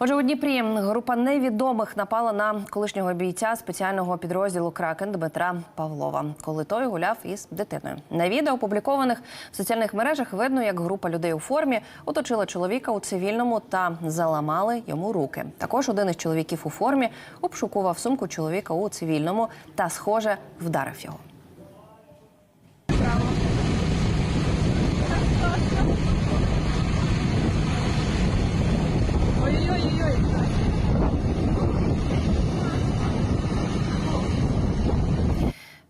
Отже, у Дніпрі група невідомих напала на колишнього бійця спеціального підрозділу Кракен Дмитра Павлова, коли той гуляв із дитиною. На відео, опублікованих в соціальних мережах, видно, як група людей у формі оточила чоловіка у цивільному та заламали йому руки. Також один із чоловіків у формі обшукував сумку чоловіка у цивільному та, схоже, вдарив його. 強い。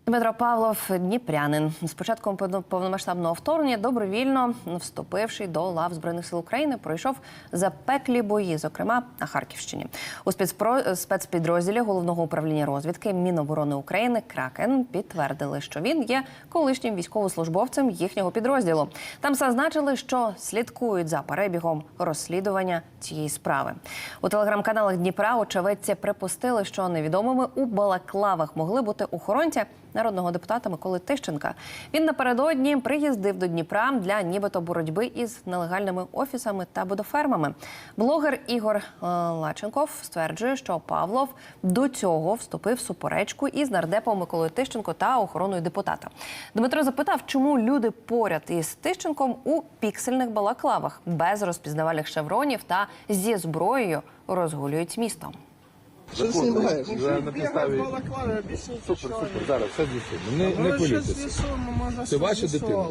Дмитро Павлов, Дніпрянин, з початком повно- повномасштабного вторгнення, добровільно вступивши до лав збройних сил України, пройшов запеклі бої, зокрема на Харківщині. У спецпідрозділі головного управління розвідки Міноборони України Кракен підтвердили, що він є колишнім військовослужбовцем їхнього підрозділу. Там зазначили, що слідкують за перебігом розслідування цієї справи. У телеграм-каналах Дніпра очевидці припустили, що невідомими у балаклавах могли бути охоронці народного депутата Миколи Тищенка. Він напередодні приїздив до Дніпра для нібито боротьби із нелегальними офісами та будофермами. Блогер Ігор е, Лаченков стверджує, що Павлов до цього вступив в суперечку із нардепом Миколою Тищенко та охороною депутата. Дмитро запитав, чому люди поряд із Тищенком у піксельних балаклавах без розпізнавальних шевронів та зі зброєю розгулюють містом. Що знімаєш? За на підставі. Супер, супер. Зараз все з'ясуємо. Не, не хвилюйтеся. Це ваша дитина?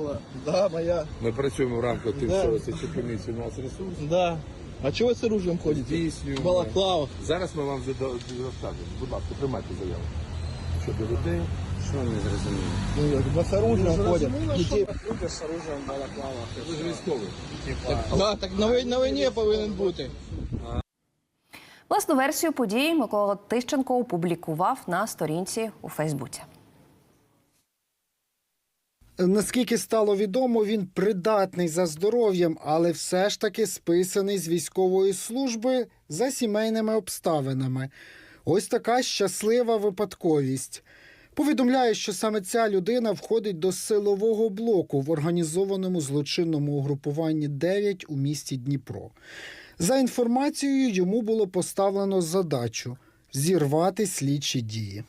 Да, моя. Ми працюємо в рамках тим, Да. що це комісія у нас ресурс. Да. А чого ви з оружием ходите? Здійснюємо. В балаклавах. Зараз ми вам зада- розкажемо. Будь ласка, тримайте заяву. Щодо людей. Що не зрозуміло? Ну, як би з оружием ходять. Дітей. Люди з оружием в балаклавах. Ви ж військовий. Да, так на, вой- на війні повинен бути. Власну версію подій Микола Тищенко опублікував на сторінці у Фейсбуці. Наскільки стало відомо, він придатний за здоров'ям, але все ж таки списаний з військової служби за сімейними обставинами. Ось така щаслива випадковість. Повідомляє, що саме ця людина входить до силового блоку в організованому злочинному угрупуванні 9 у місті Дніпро. За інформацією, йому було поставлено задачу зірвати слідчі дії.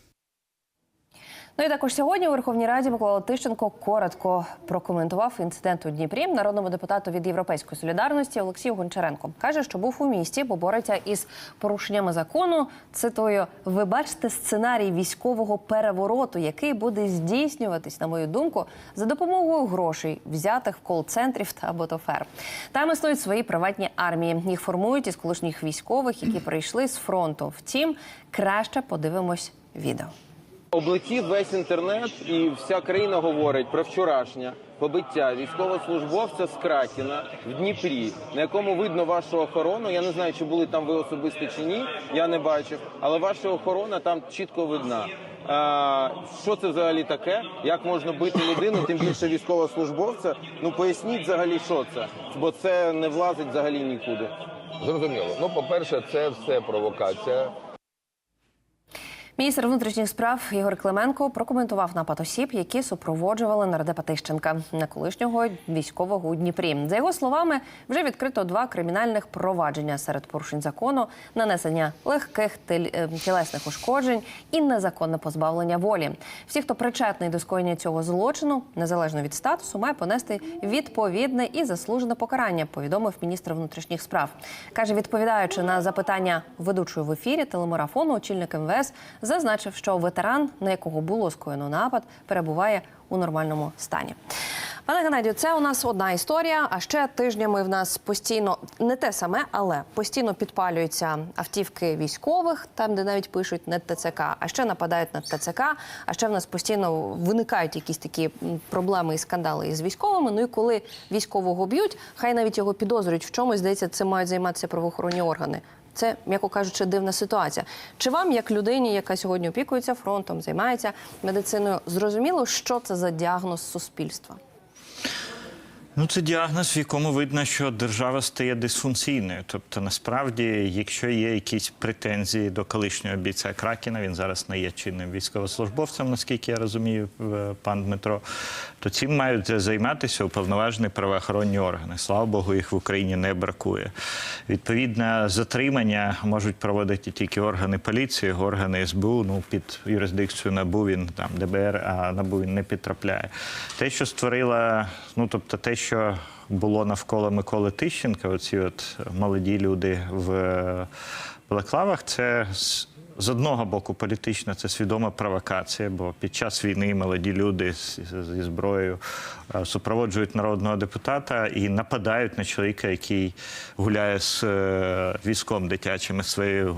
Ну і також сьогодні у Верховній Раді Микола Тищенко коротко прокоментував інцидент у Дніпрі. Народному депутату від Європейської солідарності Олексію Гончаренко каже, що був у місті, бо бореться із порушеннями закону. Цитую: ви бачите сценарій військового перевороту, який буде здійснюватись, на мою думку, за допомогою грошей, взятих в кол-центрів та ботофер. Там існують свої приватні армії. Їх формують із колишніх військових, які прийшли з фронту. Втім, краще подивимось відео. Облетів весь інтернет, і вся країна говорить про вчорашнє побиття військовослужбовця з Кракіна в Дніпрі, на якому видно вашу охорону. Я не знаю, чи були там ви особисто чи ні. Я не бачив, але ваша охорона там чітко видна. А, що це взагалі таке? Як можна бити людину, тим більше військовослужбовця? Ну поясніть взагалі, що це, бо це не влазить взагалі нікуди. Зрозуміло. Ну, по-перше, це все провокація. Міністр внутрішніх справ Ігор Клименко прокоментував напад осіб, які супроводжували нардепа Тищенка на колишнього військового у Дніпрі. За його словами, вже відкрито два кримінальних провадження серед порушень закону, нанесення легких е, тілесних ушкоджень і незаконне позбавлення волі. Всі, хто причетний до скоєння цього злочину, незалежно від статусу, має понести відповідне і заслужене покарання. Повідомив міністр внутрішніх справ. каже, відповідаючи на запитання ведучої в ефірі телемарафону, очільник МВС зазначив, що ветеран, на якого було скоєно напад, перебуває у нормальному стані. Пане Геннадію, це у нас одна історія. А ще тижнями в нас постійно не те саме, але постійно підпалюються автівки військових, там де навіть пишуть не ТЦК, а ще нападають на ТЦК. А ще в нас постійно виникають якісь такі проблеми і скандали із військовими. Ну і коли військового б'ють, хай навіть його підозрюють в чомусь, здається, цим мають займатися правоохоронні органи. Це, м'яко кажучи, дивна ситуація. Чи вам, як людині, яка сьогодні опікується фронтом, займається медициною, зрозуміло, що це за діагноз суспільства? Ну, це діагноз, в якому видно, що держава стає дисфункційною. Тобто, насправді, якщо є якісь претензії до колишнього бійця Кракіна, він зараз не є чинним військовослужбовцем, наскільки я розумію, е, пан Дмитро, то цим мають займатися уповноважені правоохоронні органи. Слава Богу, їх в Україні не бракує. Відповідне затримання можуть проводити тільки органи поліції, органи СБУ. Ну під юрисдикцію НАБУ він там ДБР, а НАБУ він не підтрапляє. Те, що створила, ну тобто, те, що було навколо Миколи Тищенка, оці от молоді люди в Блаклавах? це з- з одного боку політична це свідома провокація, бо під час війни молоді люди з- з- зі зброєю е, супроводжують народного депутата і нападають на чоловіка, який гуляє з е, візком дитячим із своєю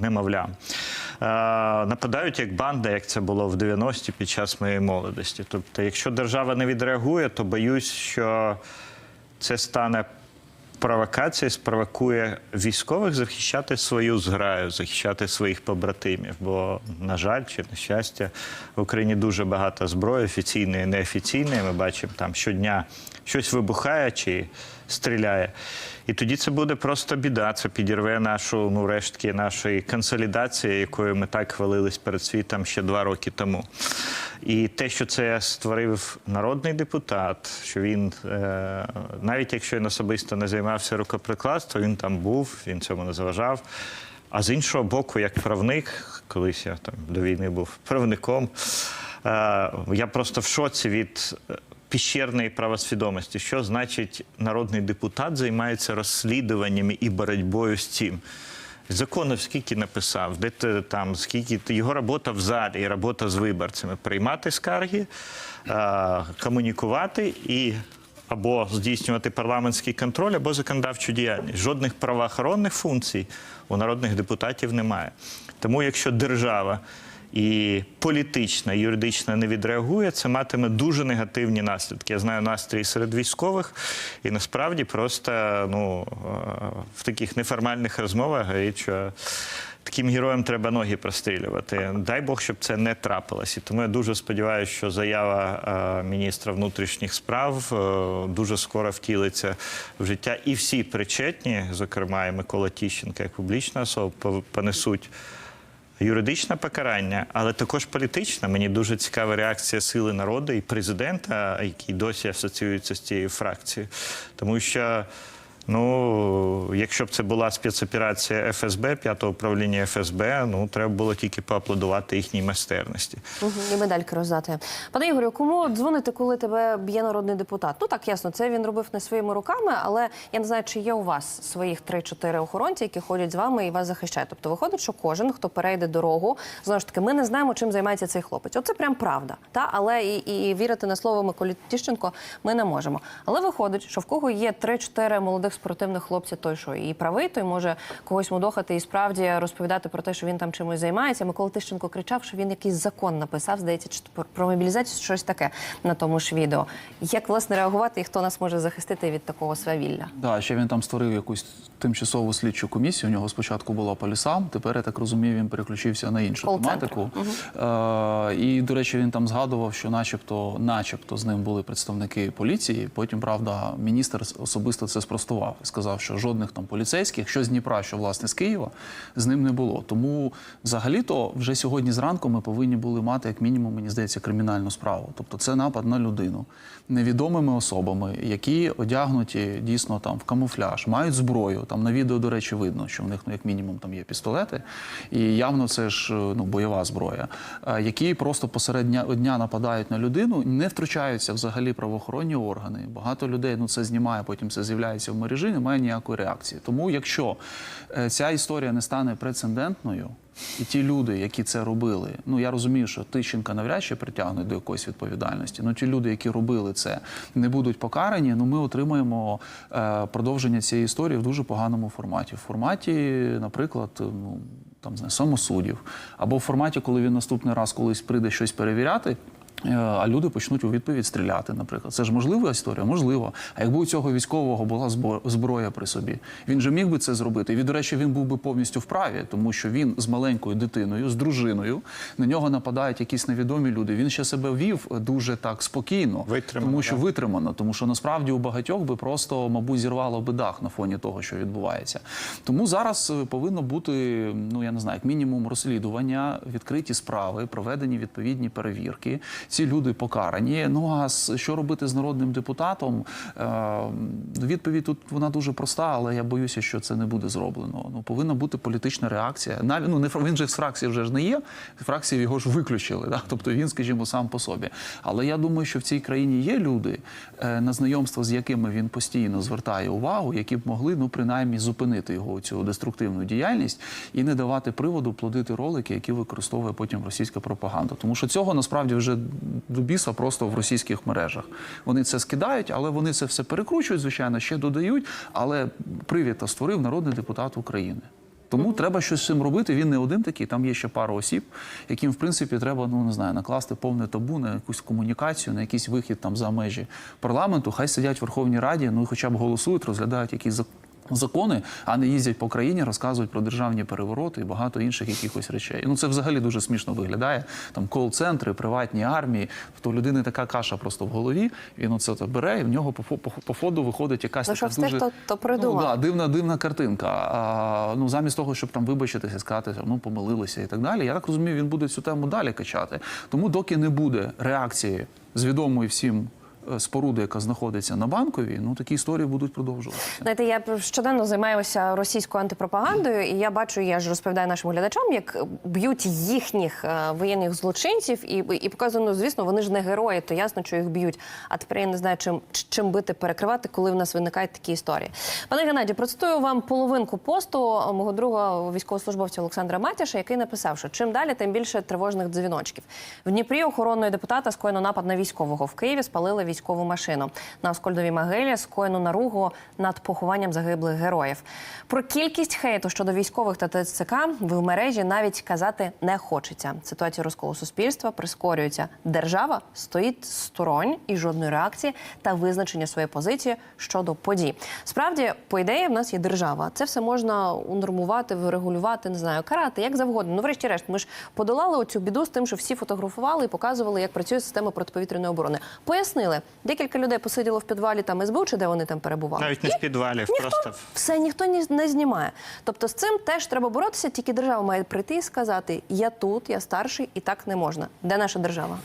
немовлям. Е, Нападають як банда, як це було в 90-ті під час моєї молодості. Тобто, якщо держава не відреагує, то боюсь, що це стане провокація, спровокує військових захищати свою зграю, захищати своїх побратимів. Бо, на жаль, чи на щастя, в Україні дуже багато зброї, офіційної неофіційної. Ми бачимо, там щодня щось вибухає чи стріляє. І тоді це буде просто біда. Це підірве нашу ну, рештки нашої консолідації, якою ми так хвалились перед світом ще два роки тому. І те, що це створив народний депутат, що він, е, навіть якщо він особисто не займався рукоприкладством, він там був, він цьому не заважав. А з іншого боку, як правник, колись я там до війни був правником, е, я просто в шоці від е, піщерної правосвідомості. Що значить народний депутат займається розслідуваннями і боротьбою з цим? Законів скільки написав, де ти там, скільки його робота в залі, і робота з виборцями приймати скарги, е, комунікувати і або здійснювати парламентський контроль, або законодавчу діяльність. Жодних правоохоронних функцій у народних депутатів немає. Тому, якщо держава і політична, і юридична не відреагує, це матиме дуже негативні наслідки. Я знаю настрій серед військових, і насправді просто ну, е, в таких неформальних розмовах говорять, що таким героям треба ноги прострілювати. Дай Бог, щоб це не трапилось. І тому я дуже сподіваюся, що заява е, міністра внутрішніх справ е, дуже скоро втілиться в життя. І всі причетні, зокрема і Микола Тіщенко, як публічна особа, понесуть юридичне покарання, але також політичне. Мені дуже цікава реакція сили народу і президента, який досі асоціюється з цією фракцією. Тому що, ну, якщо б це була спецоперація ФСБ, п'ятого управління ФСБ, ну треба було тільки поаплодувати їхній майстерності. Мгм, І медальки роздати. Пане Ігорю, кому дзвонити, коли тебе б'є народний депутат? Ну так ясно, це він робив не своїми руками, але я не знаю, чи є у вас своїх 3-4 охоронці, які ходять з вами і вас захищають. Тобто виходить, що кожен, хто перейде дорогу, знову ж таки, ми не знаємо, чим займається цей хлопець. Оце прям правда. Та але і, і вірити на слово Миколі Тіщенко ми не можемо. Але виходить, що в кого є 3-4 молодих спортивних хлопця той що і правий, той може когось мудохати і справді розповідати про те, що він там чимось займається. Микола Тищенко кричав, що він якийсь закон написав, здається, чи про- мобілізацію щось таке на тому ж відео. Як власне реагувати і хто нас може захистити від такого свавілля? Да, ще він там створив якусь тимчасову слідчу комісію. У нього спочатку була по лісам, тепер я так розумію, він переключився на іншу тематику. Е, і, до речі, він там згадував, що, начебто, начебто, з ним були представники поліції. Потім, правда, міністр особисто це спростував і сказав, що жодних там поліцейських, що з Дніпра, що власне з Києва, з ним не було. Тому, взагалі-то, вже сьогодні зранку ми повинні були мати, як мінімум, мені здається, кримінальну справу. Тобто, це напад на людину невідомими особами, які одягнуті дійсно там в камуфляж, мають зброю. Там на відео, до речі, видно, що в них ну як мінімум там є пістолети, і явно це ж е, ну бойова зброя, е, які просто посеред дня, нападають на людину, не втручаються взагалі правоохоронні органи. Багато людей ну це знімає, потім це з'являється в мережі, немає ніякої реакції. Тому, якщо е, ця історія не стане прецедентною. І ті люди, які це робили, ну я розумію, що Тищенка навряд чи притягнуть до якоїсь відповідальності. Ну ті люди, які робили це, не будуть покарані. Ну ми отримаємо е, продовження цієї історії в дуже поганому форматі. В форматі, наприклад, ну там не самосудів, або в форматі, коли він наступний раз колись прийде щось перевіряти. Е, А люди почнуть у відповідь стріляти, наприклад. Це ж можлива історія? Можливо. А якби у цього військового була зброя при собі, він же міг би це зробити. І, до речі, він був би повністю вправі, тому що він з маленькою дитиною, з дружиною, на нього нападають якісь невідомі люди. Він ще себе вів дуже так спокійно, Витримано, тому що да. витримано, тому що насправді у багатьох би просто, мабуть, зірвало би дах на фоні того, що відбувається. Тому зараз е, повинно бути, ну я не знаю, як мінімум розслідування, відкриті справи, проведені відповідні перевірки. Ці люди покарані. Ну а що робити з народним депутатом? Е, відповідь тут вона дуже проста, але я боюся, що це не буде зроблено. Ну повинна бути політична реакція. Навіть ну не він же з фракції вже ж не є. Фракції його ж виключили. Да? Тобто він, скажімо, сам по собі. Але я думаю, що в цій країні є люди, е, на знайомство з якими він постійно звертає увагу, які б могли ну принаймні зупинити його цю деструктивну діяльність і не давати приводу плодити ролики, які використовує потім російська пропаганда. Тому що цього насправді вже до біса просто в російських мережах. Вони це скидають, але вони це все перекручують, звичайно, ще додають. Але привіта створив народний депутат України. Тому треба щось з цим робити. Він не один такий. Там є ще пара осіб, яким в принципі треба ну не знаю, накласти повне табу на якусь комунікацію, на якийсь вихід там за межі парламенту. Хай сидять в Верховній Раді, ну і хоча б голосують, розглядають якісь Закони, а не їздять по країні, розказують про державні перевороти і багато інших якихось речей. Ну це взагалі дуже смішно виглядає. Там кол-центри, приватні армії. Тобто у людини така каша просто в голові. Він оце то бере, і в нього по, по, по фоду виходить якась Ну, така дуже то- то придумав. Ну, да, дивна, дивна картинка. А, ну, замість того, щоб там вибачитися, сказати, ну помилилися і так далі. Я так розумію, він буде цю тему далі качати. Тому, доки не буде реакції з відомої всім е, споруди, яка знаходиться на банковій, ну такі історії будуть продовжуватися. Знаєте, я щоденно займаюся російською антипропагандою, і я бачу, я ж розповідаю нашим глядачам, як б'ють їхніх е, воєнних злочинців, і, і показую, ну, звісно, вони ж не герої, то ясно, що їх б'ють. А тепер я не знаю, чим, чим бити, перекривати, коли в нас виникають такі історії. Пане Геннадію, процитую вам половинку посту мого друга військовослужбовця Олександра Матяша, який написав, що чим далі, тим більше тривожних дзвіночків. В Дніпрі охоронної депутата скоєно напад на військового. В Києві спалили військову машину. На Оскольдовій могилі скоєно наругу над похованням загиблих героїв. Про кількість хейту щодо військових та ТЦК в мережі навіть казати не хочеться. Ситуація розколу суспільства прискорюється. Держава стоїть сторонь і жодної реакції та визначення своєї позиції щодо подій. Справді, по ідеї, в нас є держава. Це все можна унормувати, врегулювати, не знаю, карати як завгодно. Ну, врешті-решт, ми ж подолали оцю біду з тим, що всі фотографували і показували, як працює система протиповітряної оборони. Пояснили, декілька людей посиділо в підвалі там СБУ, чи де вони там перебували. Навіть не в підвалі, просто Все ніхто ні- не знімає. Тобто з цим теж треба боротися, тільки держава має прийти і сказати: я тут, я старший, і так не можна. Де наша держава?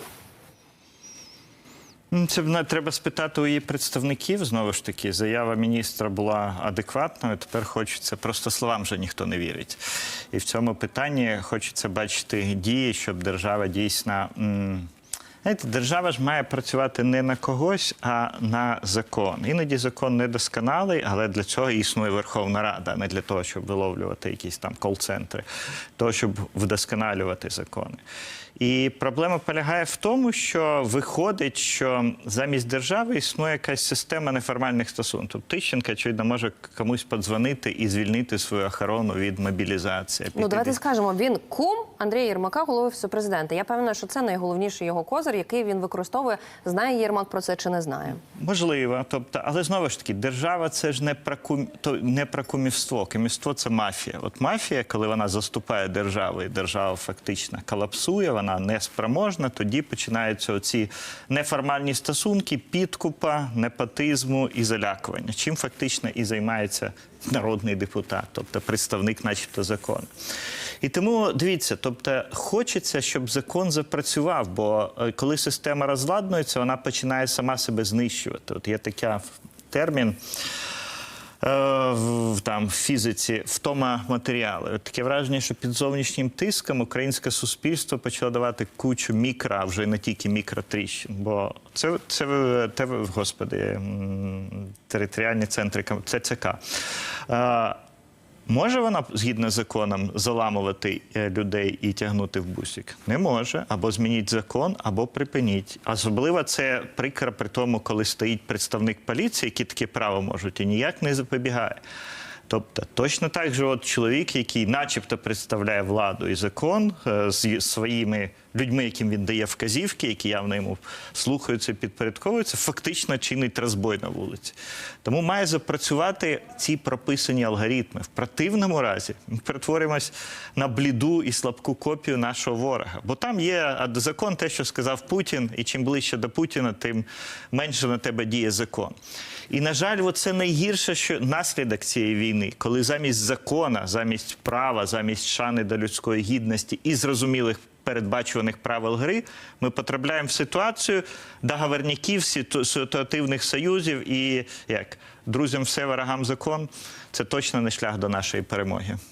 Ну, Це треба спитати у її представників. Знову ж таки, заява міністра була адекватною. Тепер хочеться просто словам вже ніхто не вірить. І в цьому питанні хочеться бачити дії, щоб держава дійсно. м, Знаєте, держава ж має працювати не на когось, а на закон. Іноді закон недосконалий, але для цього існує Верховна Рада, не для того, щоб виловлювати якісь там кол-центри, того, щоб вдосконалювати закони. І проблема полягає в тому, що виходить, що замість держави існує якась система неформальних стосунків. Тищенка, очевидно, може комусь подзвонити і звільнити свою охорону від мобілізації. Ну давайте скажемо, він кум Андрія Єрмака, голови президента. Я певна, що це найголовніший його козир, який він використовує. Знає Єрмак про це чи не знає. Можливо, тобто, але знову ж таки, держава це ж не про кум... то не про кумівство. Кумівство це мафія. От мафія, коли вона заступає державу, і держава фактично колапсує, вона неспроможна, тоді починаються оці неформальні стосунки, підкупа, непотизму і залякування. Чим фактично і займається народний депутат, тобто представник, начебто, закону. І тому дивіться, тобто хочеться, щоб закон запрацював, бо е, коли система розладнується, вона починає сама себе знищувати. От є такий термін. Е, В там фізиці втома матеріали. Таке враження, що під зовнішнім тиском українське суспільство почало давати кучу мікро, а вже не тільки мікротріщин. Бо це це, те, господи, територіальні центри ЦЦК. Може вона згідно з законом заламувати е, людей і тягнути в бусик? Не може. Або змініть закон, або припиніть. Особливо це прикро при тому, коли стоїть представник поліції, який таке право можуть і ніяк не запобігає. Тобто, точно так же, от чоловік, який, начебто, представляє владу і закон е, з своїми людьми, яким він дає вказівки, які явно йому слухаються, підпорядковуються, фактично чинить розбой на вулиці. Тому має запрацювати ці прописані алгоритми. В противному разі ми перетворимось на бліду і слабку копію нашого ворога. Бо там є закон, те, що сказав Путін, і чим ближче до Путіна, тим менше на тебе діє закон. І, на жаль, це найгірше, що наслідок цієї війни, коли замість закона, замість права, замість шани до людської гідності і зрозумілих передбачуваних правил гри, ми потрапляємо в ситуацію договорників, ситу- ситуативних союзів і як друзям все ворогам закон. Це точно не шлях до нашої перемоги.